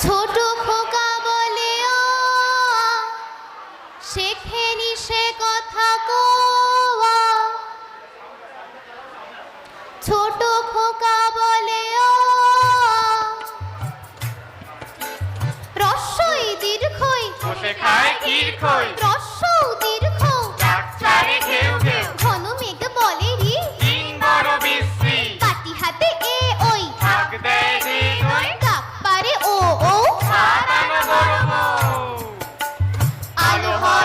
ছোট পোকা বলেও শেখেনি সে কথা কোয়া? ছোট পোকা বলেও রসই দীর্ঘই রসই Alejandro.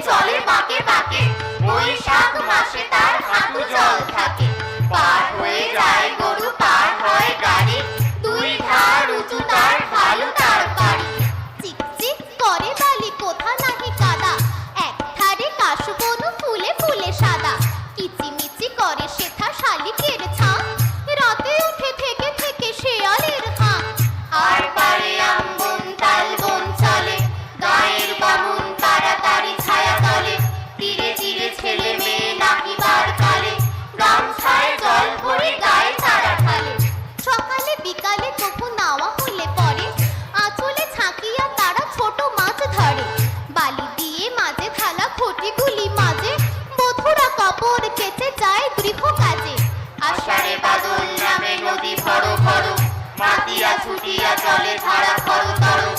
চলে বাকে বাকে বৈশাখ মাসে তার হাতু জল থাকে খেতে কেটে যায় গৃহ কাজে। আষাঢ়ে বাদল নামে নদী ভরো ভরো, মাতিয়া ছুটিয়া চলে ধারা খরো তরো।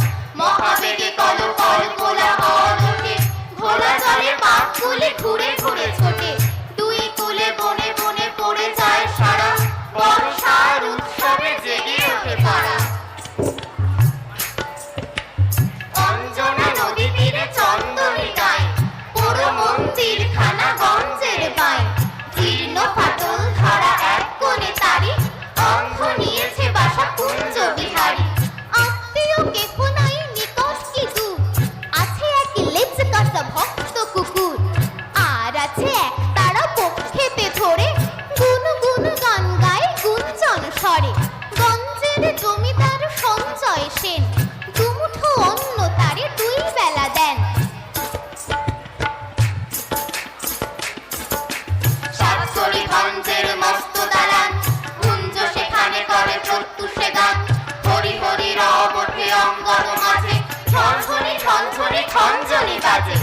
বসেন। দুমুঠো অন্ন তারে দুই বেলা দেন। মস্ত দালান, কুঞ্জ সেখানে করে অঙ্গন মাঝে বাজে।